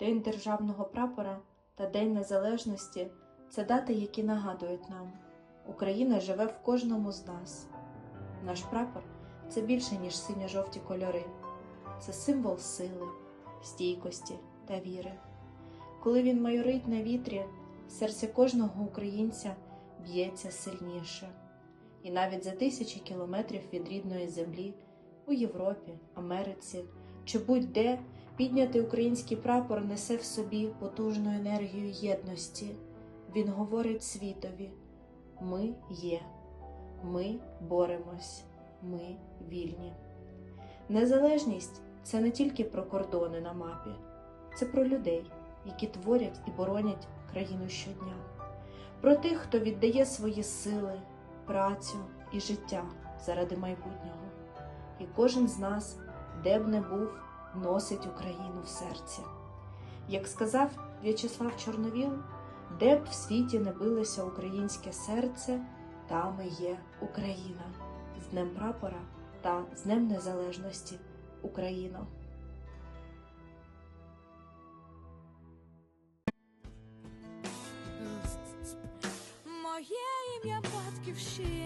День державного прапора та День Незалежності це дати, які нагадують нам, Україна живе в кожному з нас. Наш прапор це більше, ніж синьо-жовті кольори, це символ сили, стійкості та віри. Коли він майорить на вітрі, серце кожного українця б'ється сильніше. І навіть за тисячі кілометрів від рідної землі у Європі, Америці чи будь-де піднятий український прапор несе в собі потужну енергію єдності. Він говорить світові: ми є, ми боремось, ми вільні. Незалежність це не тільки про кордони на мапі, це про людей, які творять і боронять країну щодня, про тих, хто віддає свої сили, працю і життя заради майбутнього. І кожен з нас, де б не був, носить Україну в серці. Як сказав В'ячеслав Чорновіл, де б в світі не билося українське серце, там і є Україна з Днем Прапора та з Днем Незалежності Україно. Моє ім'я батьківщина,